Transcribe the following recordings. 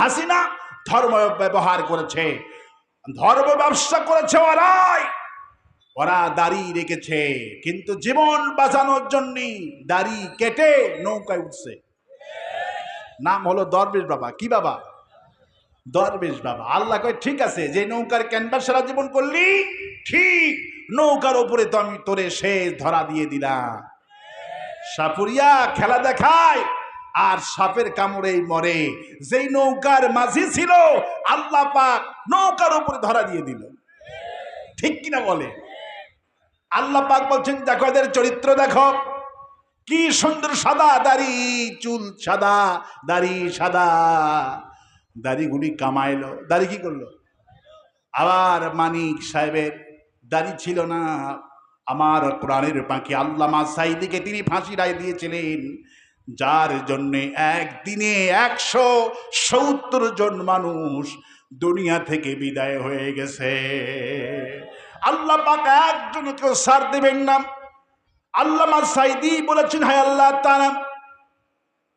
হাসিনা ধর্ম ব্যবহার করেছে, ধর্ম ব্যবসা করেছে ওরাই। ওরা দাড়ি রেখেছে, কিন্তু জীবন বাঁচানোর জন্য দাড়ি কেটে নৌকায় উঠছে। নাম হলো দরবেশ বাবা। কি বাবা? দরবেশ বাবা। আল্লাহ কয়, ঠিক আছে, যে নৌকার ক্যানভাস সারা জীবন করলি, ঠিক নৌকার ওপরে তো আমি তোরে শেষ ধরা দিয়ে দিলাম। সাপুরিয়া, খেলা দেখায় আর সাপের কামড়েই মরে। যেই নৌকার মাঝি ছিল, আল্লাহ পাক নৌকার উপরে ধরা দিয়ে দিল। ঠিক কিনা বলে? আল্লাহ পাক বলছেন, দেখো এদের চরিত্র দেখো। কি সুন্দর সাদা দাড়ি, চুল সাদা, দাড়ি সাদা। দাড়িগুলি কামাইলো। দাড়ি কি করল? আবার মানিক সাহেবের দাড়ি ছিল না। আমার কোরআনের পাখি আল্লামা সাইদিকে তিনি ফাঁসি রায় দিয়েছিলেন। যার জন্যে একদিনে একশো সত্তর জন মানুষ দুনিয়া থেকে বিদায় হয়ে গেছে। আল্লাহ পাক একজনকেও সার দেবেন না। আল্লামা সাইদি বলেছেন, হায় আল্লাহ তারা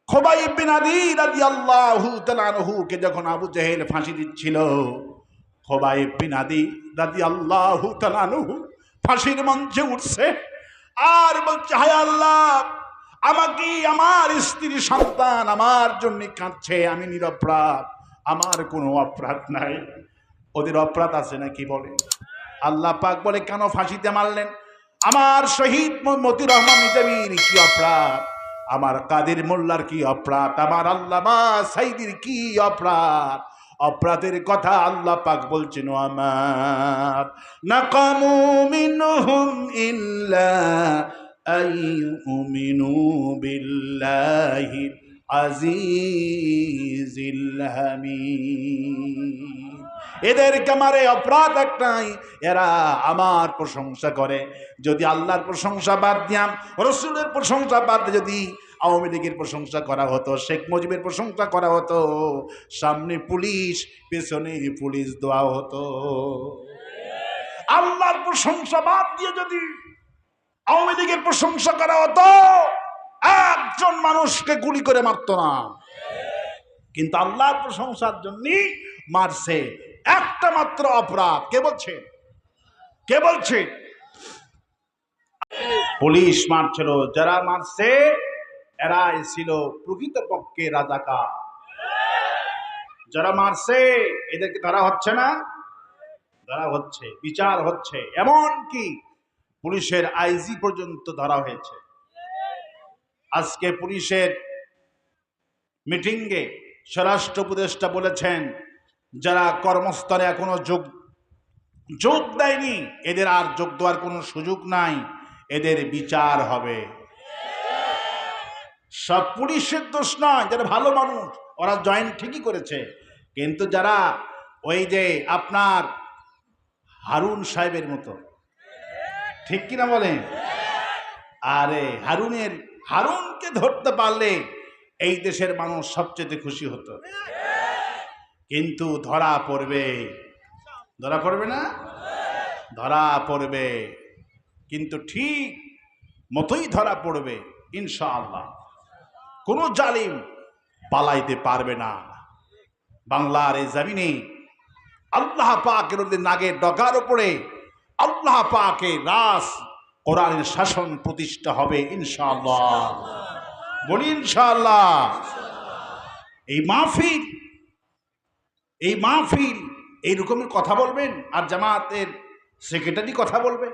খোবাই বিন আদি রাদিয়াল্লাহু তাআলা আনহুকে যখন আবু জেহেল ফাঁসি দিচ্ছিল, খোবাই বিন আদি রাদিয়াল্লাহু তাআলা আনহু ফাঁসির মঞ্চে উঠছে আর বলছে, হায় আল্লাহ আমাকে আমার স্ত্রী সন্তান আমার জন্য কাঁদছে, আমি নিরপরাধ। আমার কোনো অপরাধ নাই। ওদের অপরাধ আছে নাকি বলে আল্লাহ পাক বলে, কেন ফাঁসিতে মারলেন? আমার শহীদ মতি রহমান কি অপরাধ? আমার কাদের মোল্লার কি অপরাধ? আমার আল্লামা সাইদির কি অপরাধ? অপরাধের কথা আল্লাহ পাক বলছেন আমার, নাকামু মিনহুম ইল্লা আইয়ুমিনু বিল্লাহি আজিজিল হামিদ এদের কামারে অপরাধ একটাই, এরা আমার প্রশংসা করে। যদি আল্লাহর প্রশংসা বাদ দিয়াম, রসুলের প্রশংসা বাদ যদি আওয়ামী লীগের প্রশংসা করা হতো, শেখ মুজিবের প্রশংসা করা হতো, সামনে পুলিশ, পেছনে পুলিশ দেওয়া হতো। আল্লাহর প্রশংসা বাদ দিয়ে যদি আওয়ামী লীগের প্রশংসা করা হতো, একজন মানুষকে গুলি করে মারত না। কিন্তু আল্লাহর প্রশংসার জন্য মারছে। একটা মাত্র অপরাধ, কে বলছে? কে বলছে? পুলিশ মারছিল, যারা মারছে, এরাই ছিল প্রকৃতপক্ষে রাজাকার। যারা মারছে, এদেরকে ধরা হচ্ছে না? ধরা হচ্ছে, বিচার হচ্ছে। এমন কি পুলিশের আইজি পর্যন্ত ধরা হয়েছে। আজকে পুলিশের মিটিংয়ে স্বরাষ্ট্র উপদেষ্টা বলেছেন, যারা কর্মস্থলে এখনও যোগ যোগ দেয়নি, এদের আর যোগ দেওয়ার কোনো সুযোগ নাই, এদের বিচার হবে। সব পুলিশের দোষ নয়, যারা ভালো মানুষ, ওরা জয়েন ঠিকই করেছে। কিন্তু যারা ওই যে আপনার হারুন সাহেবের মতো ঠিক কিনা বলেন? আরে হারুনের, হারুনকে ধরতে পারলে এই দেশের মানুষ সবচেয়ে খুশি হতো। কিন্তু ধরা পড়বে। ধরা পড়বে না? ধরা পড়বে। কিন্তু ঠিক মতোই ধরা পড়বে, ইনশাআল্লাহ। কোনো জালিম পালাইতে পারবে না। বাংলার এই জমিনে আল্লাহ পাকের নাগের ডগার উপরে আল্লাহ পাকে রাস কোরআনের শাসন প্রতিষ্ঠা হবে, ইনশাআল্লাহ। বলি ইনশাআল্লাহ। এই মাহফিল এই মাহফিল এই রকমের কথা বলবেন আর জামাতের সেক্রেটারি কথা বলবে।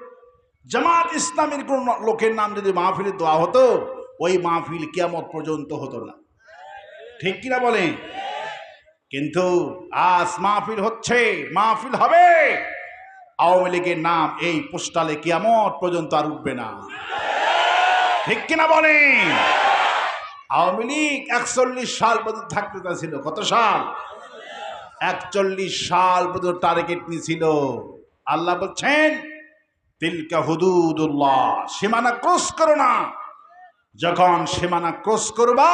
জামাত ইসলামের কোন লোকের নাম যদি মাহফিলে দেওয়া হতো, ওই মাহফিল কিয়ামত পর্যন্ত হতো না। ঠিক কিনা বলে কিন্তু আজ মাহফিল হচ্ছে, মাহফিল হবে। আওয়ামী লীগের নাম এই পোস্টালে কিয়ামত পর্যন্ত আর উঠবে না। ঠিক কিনা বলে আওয়ামী লীগ একচল্লিশ সাল পর্যন্ত থাকতে চাইছিল। কত সাল? একচল্লিশ সাল পর্যন্ত টার্গেট নিয়েছিল। আল্লাহ বলছেন, তিলকা হুদুদুল্লাহ, সীমানা ক্রস করো না। যখন সীমানা ক্রস করবা,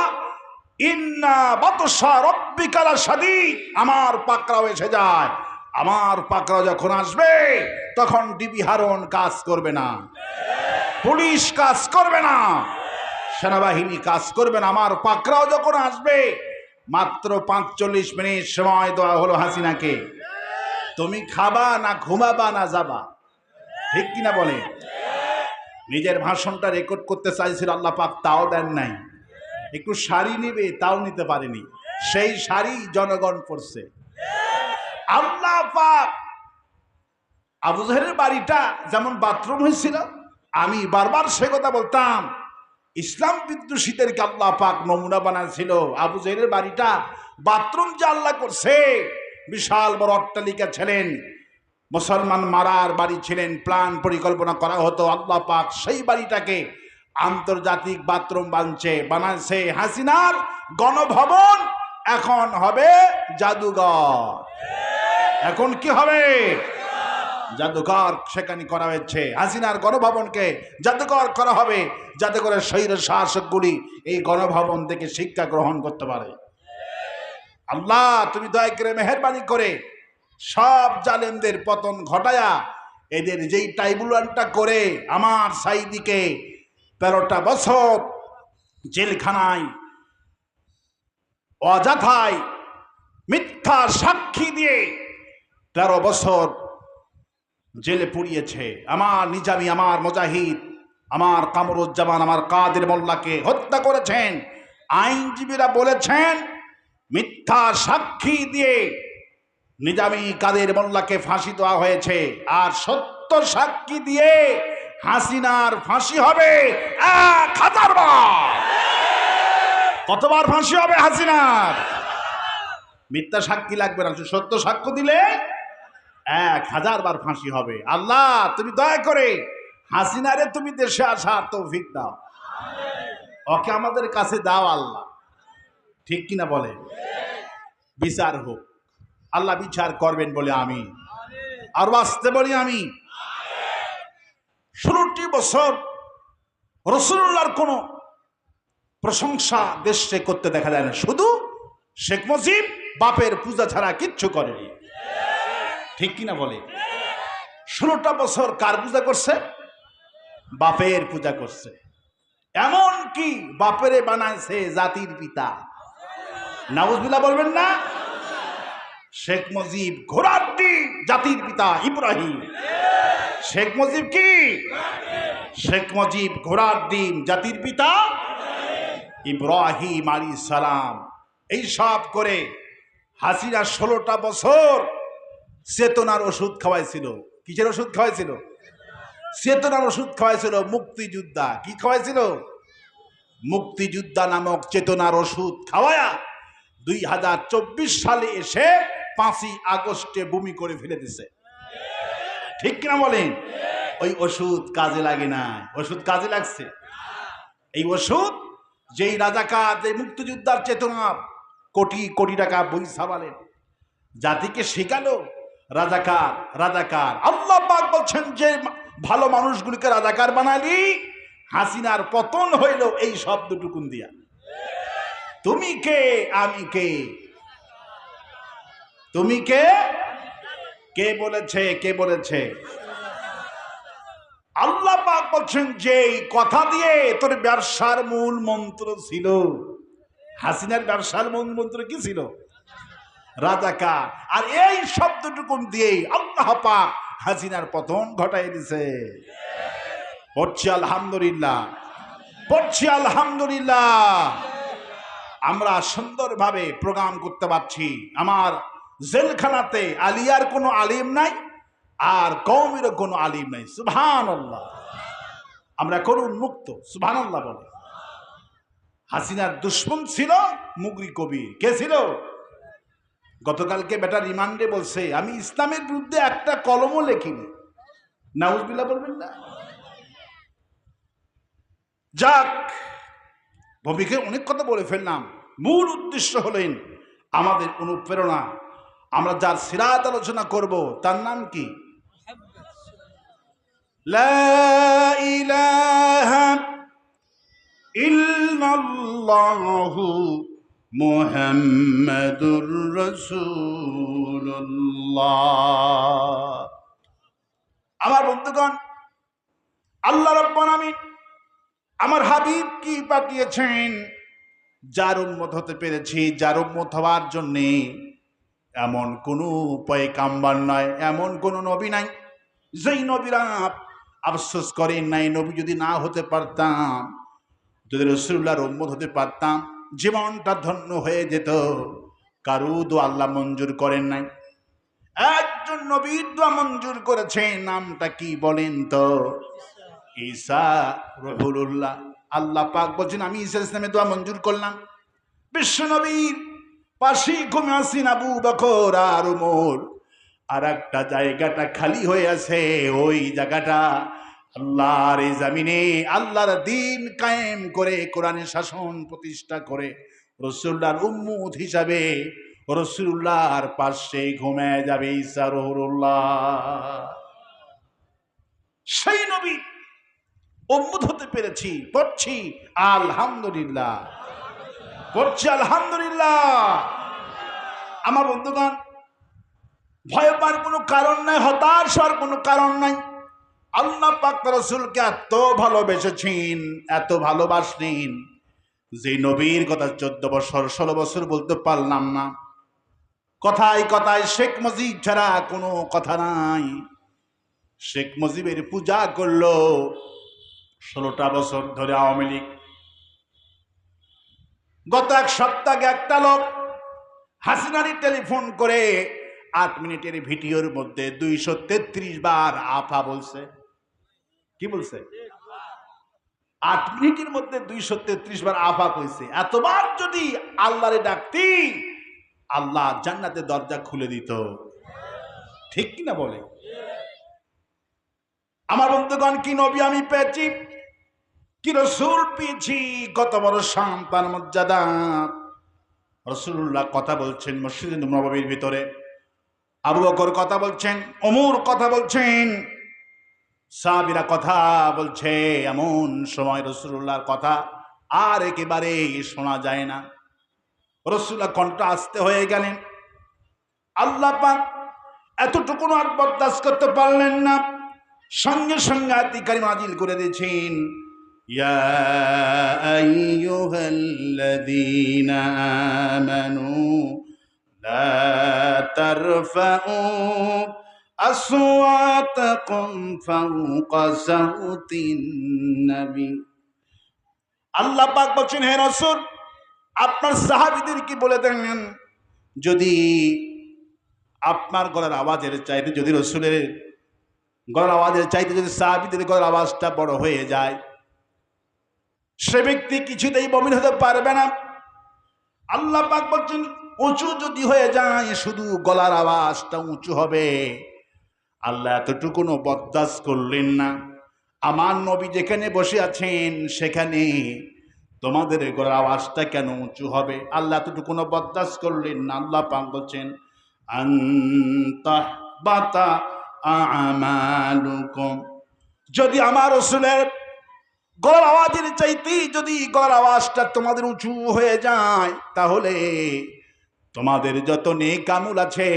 ইন্না বাতসা রব্বিকালা সাদি আমার পাকড়াও এসে যায়। আমার পাকরা যখন আসবে, তখন ডিবি হারন কাজ করবে না। পুলিশ কাজ করবে না। সেনাবাহিনী কাজ করবে না। আমার পাকরাও যখন আসবে, মাত্র পাঁচচল্লিশ মিনিট সময় দেওয়া হলো হাসিনাকে। তুমি খাবা না ঘুমাবা না যাবা? ঠিক কিনা বলে? নিজের ভাষণটা রেকর্ড করতে চাইছিল আল্লাহ পাক, তাও দেন নাই। একটু শাড়ি নিবে, তাও নিতে পারেনি। সেই শাড়ি জনগণ পড়ছে আল্লাহ পাক আবু জাহেলের বাড়িটা যেমন বাথরুম হয়েছিল, আমি বারবার সে কথা বলতাম, ইসলাম বিদ্রোষীদেরকে আল্লাহ পাক নমুনা বানাইছিল। আবু জাহেলের বাড়িটা বাথরুম যে আল্লাহ করছে, বিশাল বড় অট্টালিকা ছিলেন, মুসলমান মারার বাড়ি ছিলেন প্ল্যান পরিকল্পনা করা হতো, আল্লাহ পাক সেই বাড়িটাকে আন্তর্জাতিক বাথরুম বানছে বানাচ্ছে হাসিনার গণভবন, এখন হবে জাদুঘর। এখন কি হবে? জাদুঘর সেখানে করা হয়েছে। হাসিনার গণভবনকে জাদুঘর করা হবে, যাতে করে শৈর শাসকগুলি এই গণভবন থেকে শিক্ষা গ্রহণ করতে পারে। আল্লাহ, তুমি দয়া করে মেহরবানি করে সব জালেমদের পতন ঘটায়া এদের যেই টাইবুলানটা করে আমার সাইদিকে তেরোটা বছর জেলখানায় অযথায় মিথ্যা সাক্ষী দিয়ে তেরো বছর জেলে পুড়িয়েছে। আমার নিজামি, আমার মুজাহিদ, আমার কামরুজ্জামান, আমার কাদের মোল্লাকে হত্যা করেছেন। আইনজীবীরা বলেছেন, মিথ্যা সাক্ষী দিয়ে নিজামি কাদের মোল্লাকে ফাঁসি দেওয়া হয়েছে। আর সত্য সাক্ষী দিয়ে হাসিনার ফাঁসি হবে এক হাজার বার। কতবার ফাঁসি হবে হাসিনার? মিথ্যা সাক্ষী লাগবে না সত্য সাক্ষ্য দিলে এক হাজার বার ফাঁসি হবে। আল্লাহ, তুমি দয়া করে হাসিনারে তুমি দেশে আসার তৌফিক দাও। ওকে আমাদের কাছে দাও আল্লাহ। ঠিক কিনা বলে? বিচার হোক। আল্লাহ বিচার করবেন বলে আমি। আর বাঁচতে বলি আমি। ষোলোটি বছর রসুল্লাহর কোনো প্রশংসা দেশে করতে দেখা যায় না। শুধু শেখ মুজিব বাপের পূজা ছাড়া কিচ্ছু করেনি। ঠিক কিনা বলে? ষোলোটা বছর কার পূজা করছে? বাপের পূজা করছে। এমন কি বাপেরে বানাইছে জাতির পিতা? নাউজবিল্লা বলবেন না? শেখ মুজিব ডিম জাতির পিতা ইব্রাহিম। শেখ মুজিব কি? শেখ মুজিব ঘোড়ার ডিম জাতির পিতা ইব্রাহিম আলী সালাম। এই সব করে হাসিনা ষোলোটা বছর চেতনার ওষুধ খাওয়াইছিল। কিসের ওষুধ খাওয়াইছিল? চেতনার ওষুধ খাওয়াইছিল মুক্তিযোদ্ধা। কি খাওয়াইছিল? মুক্তিযোদ্ধা নামক চেতনার ওষুধ খাওয়ায়া দুই হাজার চব্বিশ সালে এসে পাঁচই আগস্টে বমি করে ফেলে দিছে। ঠিক কিনা বলেন? ওই ওষুধ কাজে লাগে না। ওষুধ কাজে লাগছে। এই ওষুধ যেই রাজা রাজাকার যে মুক্তিযোদ্ধার চেতনা কোটি কোটি টাকা বই সাবালেন জাতিকে শেখালো রাজাকার রাজাকার। আল্লাহ পাক বলছেন যে, ভালো মানুষগুলিকে রাজাকার বানালি, হাসিনার পতন হইল এই শব্দটুকুন দিয়া। তুমি কে? আমি কে? তুমি কে? কে বলেছে? কে বলেছে? আল্লাহ পাক বলছেন যে কথা দিয়ে তোর ব্যবসার মূল মন্ত্র ছিল। হাসিনার ব্যবসার মূল মন্ত্র কি ছিল? রাজাকার আর এই শব্দটুকুন দিয়েই আল্লাহ পাক হাসিনার পতন ঘটাই দিছে। পড়ছি আলহামদুলিল্লাহ। পড়ছি আলহামদুলিল্লাহ। আমরা সুন্দরভাবে প্রোগ্রাম করতে পারছি। আমার জেলখানাতে আলিয়ার কোনো আলিম নাই, আর কৌমেরও কোনো আলিম নাই। আল্লাহ আমরা করুন মুক্ত আল্লাহ বলে। হাসিনার দুশ্মন ছিল মুগরি কবি কে ছিল? গতকালকে বেটা রিমান্ডে বলছে, আমি ইসলামের বিরুদ্ধে একটা কলমও লেখিনি। নাউজবিল্লা বলবেন না? যাক, ভূমিকে অনেক কথা বলে ফেললাম। মূল উদ্দেশ্য হলেন আমাদের অনুপ্রেরণা। আমরা যার সিরাত আলোচনা করব, তার নাম কি? ইল্লাল্লাহু মুহাম্মাদুর রাসূলুল্লাহ। আমার বন্ধুগণ, আল্লাহ রাব্বুল আলামিন আমার হাবিব কি পাঠিয়েছেন? যার উন্মত হতে পেরেছি, যার উন্মত হওয়ার জন্যে এমন কোনো পয়কাম্বার নয় এমন কোনো নবী নাই, যেই নবীরা আফসোস করেন নাই, নবী যদি না হতে পারতাম, যদি রসুল্লাহর উম্মত হতে পারতাম জীবনটা ধন্য হয়ে যেত। কারু দো আল্লাহ মঞ্জুর করেন নাই। একজন নবীর দোয়া মঞ্জুর করেছে, নামটা কি বলেন তো? ঈসা রহুল্লাহ আল্লাহ পাক বলছেন, আমি ঈসা ইসলামে দোয়া মঞ্জুর করলাম। বিশ্ব নবীর পাশেই ঘুমে আসিন আবু বকর আর উমর। আর একটা জায়গাটা খালি হয়ে আছে, ওই জায়গাটা আল্লাহর এই জামিনে আল্লাহর দিন কায়েম করে কোরআনের শাসন প্রতিষ্ঠা করে রসুল্লাহর উম্মুদ হিসাবে রসুল্লাহর পাশে ঘুমে যাবে সেই নবী উম্মুদ হতে পেরেছি, পড়ছি, আলহামদুলিল্লাহ। পড়ছি, আলহামদুলিল্লাহ। আমার বন্ধুগণ, ভয় পাওয়ার কোনো কারণ নাই, হতাশ হওয়ার কোনো কারণ নাই। আল্লাহ পাক রসুলকে এত ভালোবেসেছেন, এত ভালোবাসলেন যে নবীর কথা চোদ্দ বছর, ষোলো বছর বলতে পারলাম না। কথায় কথায় শেখ মুজিব ছাড়া কোনো কথা নাই। শেখ মুজিবের পূজা করল ষোলোটা বছর ধরে আওয়ামী লীগ। গত এক সপ্তাহে একটা লোক হাসিনারি টেলিফোন করে আট মিনিটের ভিডিওর মধ্যে দুইশো তেত্রিশ বার আফা বলছে। কি বলছে? আট মিনিটের মধ্যে দুইশো তেত্রিশ বার আফা কইছে এতবার যদি আল্লাহরে ডাকতি, আল্লাহ জান্নাতে দরজা খুলে দিত। ঠিক কিনা বলে? আমার বন্ধুগণ, কি নবী আমি পেয়েছি? কি রসুল পেয়েছি? কত বড় সন্তান মর্যাদা। রসুল্লাহ কথা বলছেন মসজিদ নবাবির ভিতরে। আবু বকর কথা বলছেন অমুর কথা বলছেন। সাবিরা কথা বলছে, এমন সময় রসুল্লাহর কথা আর একেবারে শোনা যায় না। রসুল্লাহ কণ্ঠ আসতে হয়ে গেলেন। আল্লাহ পাক এতটুকুন আর বরদাস করতে পারলেন না। সঙ্গে সঙ্গে আতিকারী মাজিল করে দিয়েছেন আমানু أصواتكم فوق صوت النبي আল্লাহ পাক বলছেন হে রসুল আপনার সাহাবিদের কি বলে দেন যদি আপনার গলার আওয়াজের চাইতে যদি রসুলের গলার আওয়াজের চাইতে যদি সাহাবিদের গলার আওয়াজটা বড় হয়ে যায় সে ব্যক্তি কিছুতেই বমিন হতে পারবে না আল্লাহ পাক বলছেন উঁচু যদি হয়ে যায় শুধু গলার আওয়াজটা উঁচু হবে আল্লাহ এতটুকুনো বদাস করলেন না। আমার নবী যেখানে বসে আছেন, সেখানে তোমাদের গলার আওয়াজটা কেন উঁচু হবে? আল্লাহ এতটুকুনো বদাস করলেন না, আল্লাহ পাক বলছেন বাতা যদি আমার রসুলের গলার আওয়াজের চাইতেই যদি গলার আওয়াজটা তোমাদের উঁচু হয়ে যায়, তাহলে তোমাদের যত নেই কামুল আছে,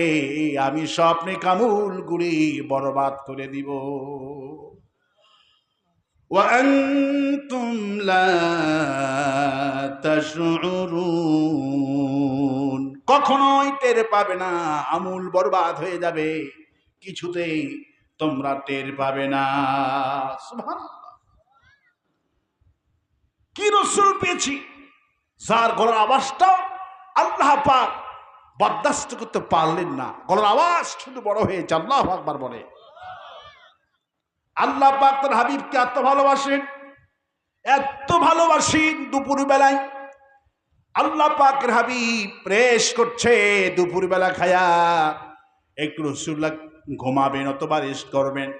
আমি সব নেই কামুল গুলি বরবাদ করে দিব। কখনোই টের পাবে না, আমুল বরবাদ হয়ে যাবে। কিছুতেই তোমরা টের পাবে না। কি রসুল পেয়েছি? সার ঘরের আবাসটা আল্লাহ পাক বরদাস্ত করতে পারলেন না। গলার আওয়াজ শুধু বড় হয়েছে আল্লাহ আকবার বলে। আল্লাহ পাক তার হাবিবকে এত ভালোবাসেন এত ভালোবাসেন দুপুর বেলায় আল্লাহ পাকের হাবিব প্রেস করছে দুপুর বেলা খায়া। একটু রসুল্লাহ ঘুমাবেন অথবা রেস্ট করবেন।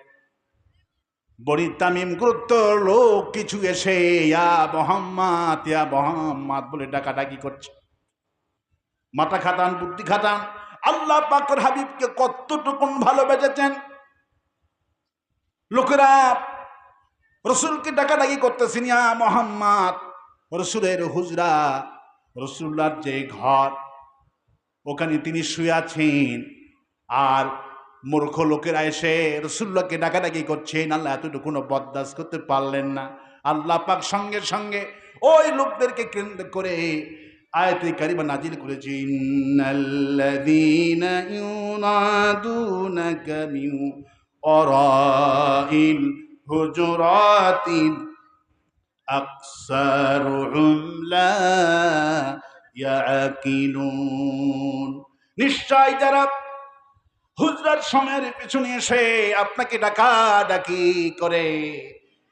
বড়ি তামিম গুরুত্ব লোক কিছু এসে, ইয়া মোহাম্মদ ইয়া মোহাম্মদ বলে ডাকাডাকি করছে। মাথা খাটান, বুদ্ধি খাটান। আল্লাহ পাকর হাবিবকে কতটুকুন ভালোবেসেছেন? লোকেরা রসুলকে ডাকাডাকি করতেছেন ইয়া মোহাম্মদ রসুলের হুজরা, রসুল্লার যে ঘর, ওখানে তিনি শুয়ে আছেন। আর মূর্খ লোকেরা এসে রসুল্লাহকে ডাকাডাকি করছেন। আল্লাহ এতটুকুনো বরদাস্ত করতে পারলেন না। আল্লাহ পাক সঙ্গে সঙ্গে ওই লোকদেরকে কেন্দ্র করে আয়াতে কারিমা নাজিল করেছে লা ইয়াকিলুন। নিশ্চয় যারা হুজরার সময়ের পিছনে এসে আপনাকে ডাকা ডাকি করে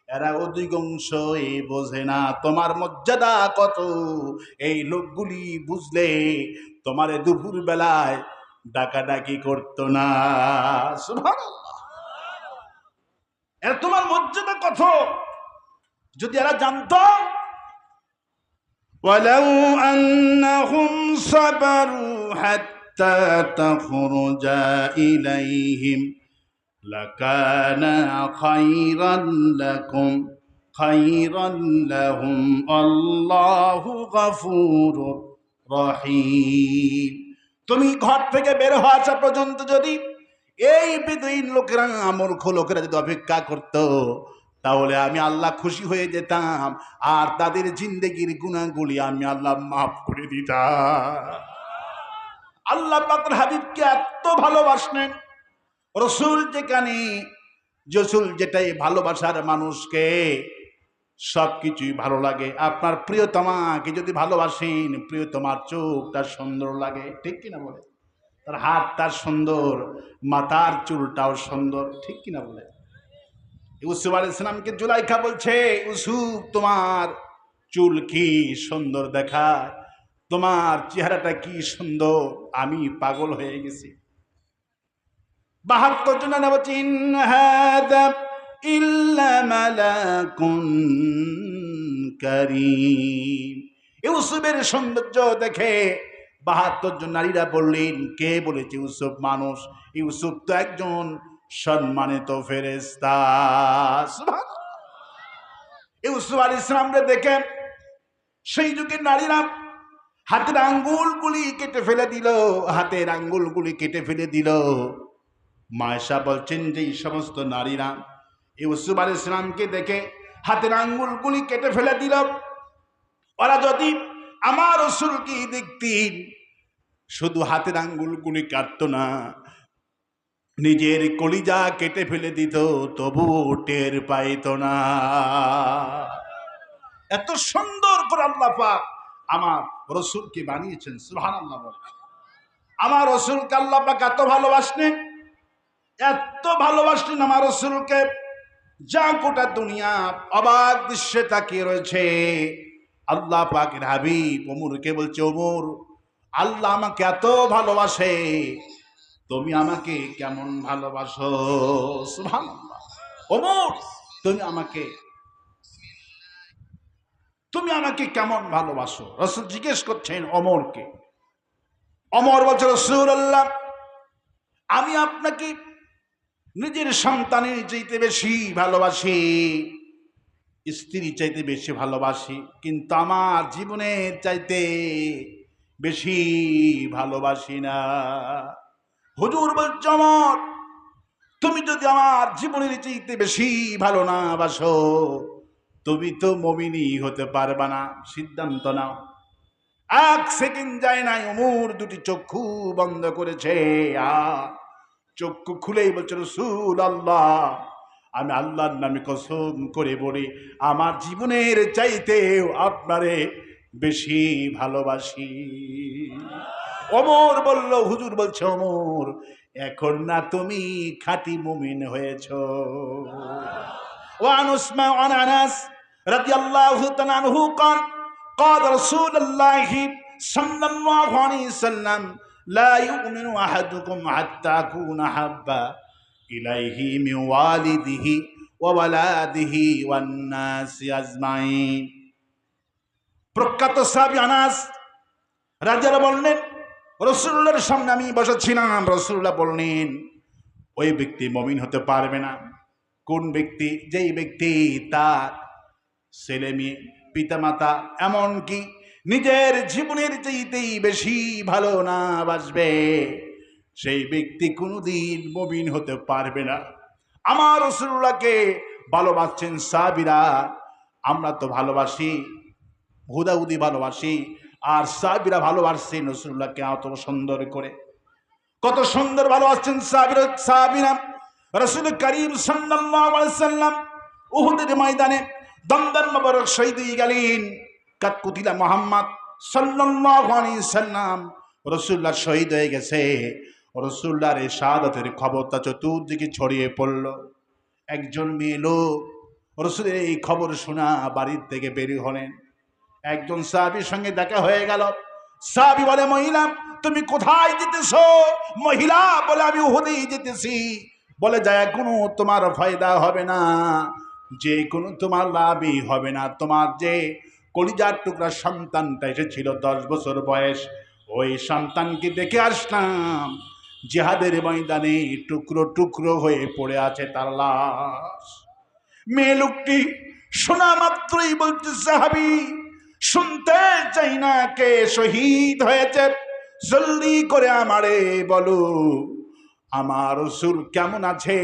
এরা অধিকাংশ এই বোঝে না তোমার মর্যাদা কত এই লোকগুলি বুঝলে তোমার দুপুর বেলায় ডাকাডাকি করতো না সুবহানাল্লাহ। এরা তোমার মর্যাদা কত যদি এরা জানতো ولو أنهم صبروا حتى تخرج إليهم لكان خيرا لكم خيرا لهم الله غفور رحيم তুমি ঘর থেকে বের হওয়া আসা পর্যন্ত যদি এই বেদইন লোকেরা মূর্খ লোকেরা যদি অপেক্ষা করতো তাহলে আমি আল্লাহ খুশি হয়ে যেতাম আর তাদের জিন্দেগির গুণাগুলি আমি আল্লাহ মাফ করে দিতাম আল্লাহ পাকের হাবিবকে এত ভালোবাসলেন রসুল যেখানে জসুল যেটাই ভালোবাসার মানুষকে সব কিছুই ভালো লাগে। আপনার প্রিয়তমাকে যদি ভালোবাসেন, প্রিয়তমার চোখটা সুন্দর লাগে। ঠিক কিনা বলে? তার হাতটা সুন্দর, মাথার চুলটাও সুন্দর। ঠিক কিনা বলে? ইউসুফ আল ইসলামকে জুলাইখা বলছে, ইউসুফ, তোমার চুল কি সুন্দর দেখায়? তোমার চেহারাটা কি সুন্দর? আমি পাগল হয়ে গেছি। বাহাত্তর জন মালাকুন করিম। ইউসুফের সৌন্দর্য দেখে বাহাত্তর জন নারীরা বললেন, কে বলেছে ইউসুফ মানুষ? ইউসুফ তো একজন সম্মানিত ফেরেস্তা। ইউসুফ আল ইসলামরে দেখে সেই যুগের নারীরা হাতের আঙ্গুলগুলি কেটে ফেলে দিল, হাতের আঙ্গুলগুলি কেটে ফেলে দিল। মায়েশা বলছেন যে এই সমস্ত নারীরা ইউসুফ আল ইসলামকে দেখে হাতের আঙ্গুলগুলি কেটে ফেলে দিল। ওরা যদি আমার রসুলকে দেখতেন শুধু হাতের আঙ্গুলগুলি কাটত না, নিজের কলিজা কেটে ফেলে দিত তবু টের পাইত না। এত সুন্দর করে আল্লাহ পাক আমার রসুলকে বানিয়েছেন সুহান আল্লাহ আমার রসুলকে আল্লাহ পাক এত ভালোবাসলেন এত ভালোবাসলেন আমার রসুলকে। যা গোটা দুনিয়া অবাক দৃশ্যে তাকিয়ে রয়েছে। আল্লাহ পাকের হাবিব ওমরকে বলছে, ওমর, আল্লাহ আমাকে এত ভালোবাসে। তুমি আমাকে কেমন ভালোবাসো? ওমর, তুমি আমাকে তুমি আমাকে কেমন ভালোবাসো? রসুল জিজ্ঞেস করছেন অমরকে অমর বলছে রসুল আল্লাহ আমি আপনাকে নিজের সন্তানের চাইতে বেশি ভালোবাসি স্ত্রী চাইতে বেশি ভালোবাসি, কিন্তু আমার জীবনের চাইতে বেশি ভালোবাসি না। হুজুর বলছে, অমর, তুমি যদি আমার জীবনের চাইতে বেশি ভালো না বাসো, তুমি তো মমিনী হতে পারবা না। সিদ্ধান্ত নাও। এক সেকেন্ড যায় নাই অমুর দুটি চক্ষু বন্ধ করেছে, আর চক্ষু খুলেই বলছে রসুল আল্লাহ আমি আল্লাহর নামে কসম করে বলি আমার জীবনের চাইতেও আপনারে বেশি ভালোবাসি অমর বলল হুজুর বলছে অমর এখন না তুমি খাঁটি মুমিন হয়েছ وعن اسمع عن انس رضي الله تعالى عنه قال قال رسول الله صلى الله عليه وسلم লা ইউমিনু আহাদুকুম হাব্বা ইলাইহি নাসি প্রখ্যাত সাহাবী আনাস রাজারা বললেন রসুল্লাহর সামনে আমি বসেছিলাম রসুল্লাহ বললেন, ওই ব্যক্তি মমিন হতে পারবে না। কোন ব্যক্তি? যেই ব্যক্তি তার ছেলে মেয়ে, পিতামাতা, এমনকি নিজের জীবনের চাইতেই বেশি ভালো না বাসবে সেই ব্যক্তি কোনোদিন মমিন হতে পারবে না। আমার রসুল্লাহকে ভালোবাসছেন সাবিরা আমরা তো ভালোবাসি, হুদাহুদি ভালোবাসি, আর সাহাবিরা ভালোবাসছেন রসুল্লাহকে এত সুন্দর করে। কত সুন্দর ভালোবাসছেন সাহাবিরা সাহাবিরা। রসুল করিম সাল্লাম উহুদের ময়দানে দমদম শহীদ গেলেন। কাতকুতিলা মোহাম্মদ সাল্লাম রসুল্লাহ শহীদ হয়ে গেছে। রসুল্লাহর এই শাহাদাতের খবরটা চতুর্দিকে ছড়িয়ে পড়ল। একজন মেয়ে লোক রসুলের এই খবর শোনা বাড়ির থেকে বেরিয়ে হলেন। একজন সাহাবির সঙ্গে দেখা হয়ে গেল। সাহাবি বলে, মহিলা, তুমি কোথায় যেতেছ? মহিলা বলে, আমি উহুদেই যেতেছি। বলে যায় কোনো তোমার ফায়দা হবে না। যে কোনো তোমার লাভই হবে না। তোমার যে কলিজার টুকরা সন্তানটা এসেছিল, দশ বছর বয়স। ওই সন্তানকে দেখে আসলাম, জেহাদের ময়দানে টুকরো টুকরো হয়ে পড়ে আছে তার লাশ। মেয়ে লোকটি শোনা মাত্রই বলছে সাহাবি শুনতে চাই না কে শহীদ হয়েছে। জলদি করে আমারে বলো, আমার সুর কেমন আছে?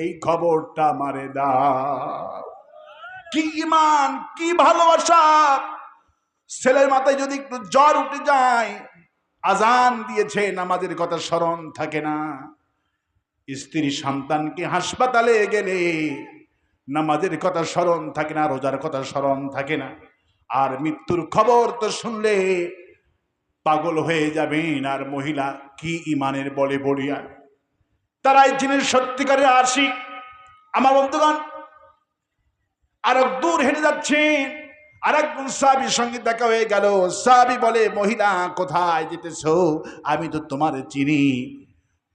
এই খবরটা আমারে দাও। কি ইমান কি ভালোবাসা? ছেলের মাথায় যদি একটু জ্বর উঠে যায়, আজান দিয়েছে, নামাজের কথা স্মরণ থাকে না। স্ত্রী সন্তানকে হাসপাতালে গেলে নামাজের কথা স্মরণ থাকে না, রোজার কথা স্মরণ থাকে না। আর মৃত্যুর খবর তো শুনলে পাগল হয়ে যাবেন আর মহিলা কি ইমানের বলে বলিয়া। তারা এই জিনিস সত্যিকারের আশিক আমার বন্ধুগণ আর দূর হেঁটে যাচ্ছেন আর একজন সাবির সঙ্গে দেখা হয়ে গেল। সাবি বলে, মহিলা, কোথায় যেতেছ? আমি তো তোমার চিনি।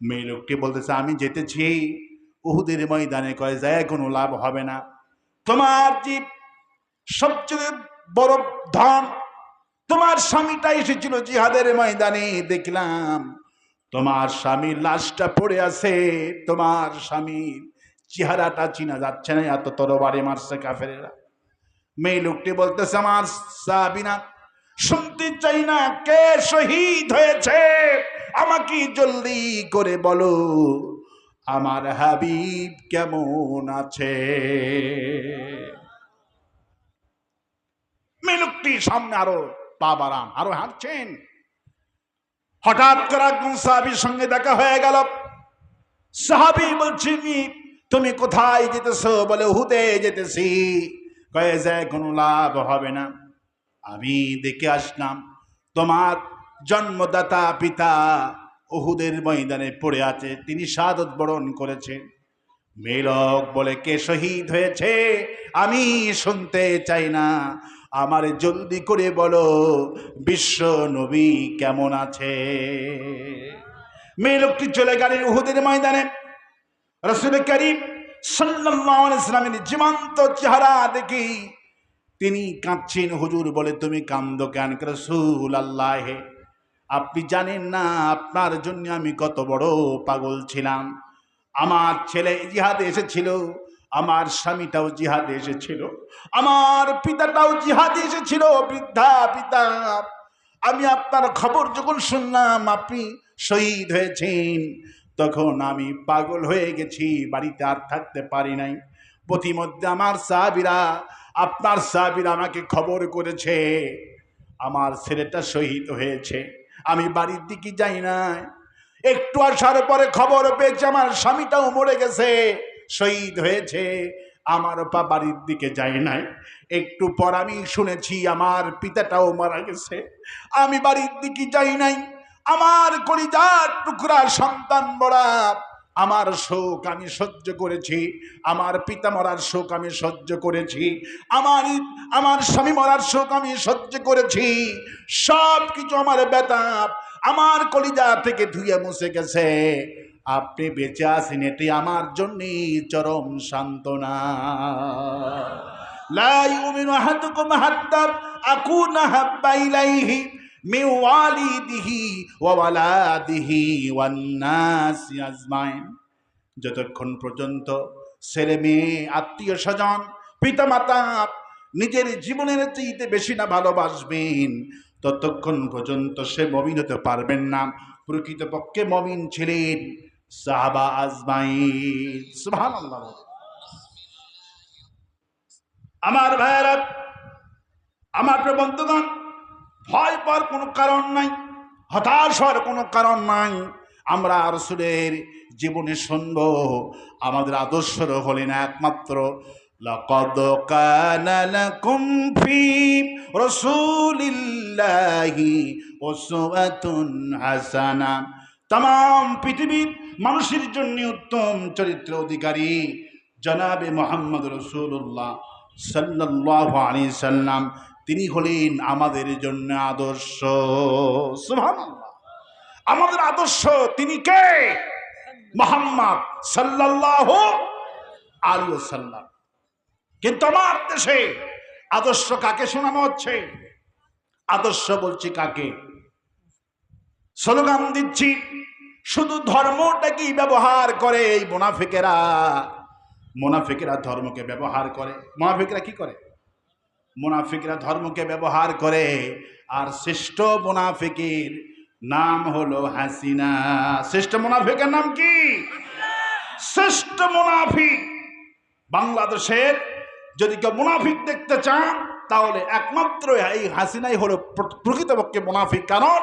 মেয়ে লোকটি বলতেছে, আমি যেতেছি। উহুদের ময়দানে কয়ে যায়, কোনো লাভ হবে না। তোমার যে সবচেয়ে বড় ধন, তোমার স্বামীটা এসেছিল জিহাদের ময়দানে, দেখলাম। তোমার স্বামীর লাশটা পড়ে আছে। তোমার স্বামীর চেহারাটা চিনা যাচ্ছে না, এত তরবারে মারছে কাফেরেরা। মেয়ে লোকটি বলতেছে, আমার সাবিনা শুনতে চাই না কে শহীদ হয়েছে, আমাকে জলদি করে বলো, আমার হাবিব কেমন আছে? মেয়ে লোকটি সামনে আরও পা আরও হাঁটছেন। হঠাৎ করে একজন সাহাবির সঙ্গে দেখা হয়ে গেল। সাহাবি বলছি তুমি কোথায় যেতেছ বলে হুদে যেতেছি? কয়ে যায় কোনো লাভ হবে না। আমি দেখে আসলাম, তোমার জন্মদাতা পিতা ওহুদের ময়দানে পড়ে আছে, তিনি সাদত বরণ করেছে। মেলক বলে, কে শহীদ হয়েছে? আমি শুনতে চাই না। আমার জলদি করে বলো, বিশ্ব নবী কেমন আছে? মেয়ে লোকটি চলে গেলেন উহুদের ময়দানে। রসুল করিম ইসলামের জীবন্ত চেহারা দেখি তিনি কাঁদছেন, হুজুর, বলে তুমি কান্দো কেন? রসুল আল্লাহ আপনি জানেন না, আপনার জন্য আমি কত বড় পাগল ছিলাম। আমার ছেলে জিহাদে এসেছিল, আমার স্বামীটাও জিহাদে এসেছিল, আমার পিতাটাও জিহাদে এসেছিল, বৃদ্ধা পিতা। আমি আপনার খবর যখন শুনলাম, আপনি শহীদ হয়েছেন। তখন আমি পাগল হয়ে গেছি, বাড়িতে আর থাকতে পারি নাই। প্রতিমধ্যে আমার সাহাবিরা, আপনার সাহাবিরা আমাকে খবর করেছে, আমার ছেলেটা শহীদ হয়েছে, আমি বাড়ির দিকে যাই নাই। একটু আসার পরে খবর পেয়েছে, আমার স্বামীটাও মরে গেছে, শহীদ হয়েছে, আমার পা বাড়ির দিকে যায় নাই। একটু পর আমি শুনেছি, আমার পিতাটাও মারা গেছে, আমি বাড়ির দিকে যাই নাই। আমার কলিজার টুকরা সন্তান বড়া, আমার শোক আমি সহ্য করেছি, আমার পিতা মরার শোক আমি সহ্য করেছি, আমার আমার স্বামী মরার শোক আমি সহ্য করেছি সব কিছু আমার বেতাপ আমার কলিজা থেকে ধুয়ে মুছে গেছে। আপনি বেঁচে আছেন, এটি আমার জন্যে চরম সান্ত্বনা। লাই লা ইউমিনু আহাদুকুম হাত্তা আকুনা হাব্বা ইলাইহি যতক্ষণ পর্যন্ত ছেলে মেয়ে, আত্মীয় স্বজন, পিতামাতা নিজের জীবনের চাইতে বেশি না ভালোবাসবেন, ততক্ষণ পর্যন্ত সে মমিন হতে পারবেন না। প্রকৃতপক্ষে মমিন ছিলেন সাহাবা আজমাইন। আমার ভাইয়েরা, আমার প্রিয় বন্ধুগণ ভয় পাওয়ার কোনো কারণ নাই হতাশ হওয়ার কোনো কারণ নাই আমরা রসুলের জীবনে শুনব আমাদের আদর্শর হলেন একমাত্র لقد كان لكم في رسول الله أسوة حسنة তাম পৃথিবীর মানুষের জন্য উত্তম চরিত্র অধিকারী জনাবে মোহাম্মদ রসুল্লাহ সাল্লাহ আলী সাল্লাম তিনি হলেন আমাদের জন্য আদর্শ। আমাদের আদর্শ তিনি কে? মোহাম্মদ সাল্লাহ আলী সাল্লাম কিন্তু আমার দেশে আদর্শ কাকে শোনানো হচ্ছে? আদর্শ বলছি কাকে? স্লোগান দিচ্ছি, শুধু ধর্মটাকেই ব্যবহার করে এই মোনাফিকেরা। মোনাফিকেরা ধর্মকে ব্যবহার করে। মোনাফিকেরা কি করে? মোনাফিকরা ধর্মকে ব্যবহার করে। আর শ্রেষ্ঠ মুনাফিকের নাম হলো হাসিনা। শ্রেষ্ঠ মুনাফিকের নাম কি? শ্রেষ্ঠ মুনাফিক। বাংলাদেশের যদি কেউ মুনাফিক দেখতে চান, তাহলে একমাত্র এই হাসিনাই হলো প্রকৃতপক্ষে মুনাফিক। কারণ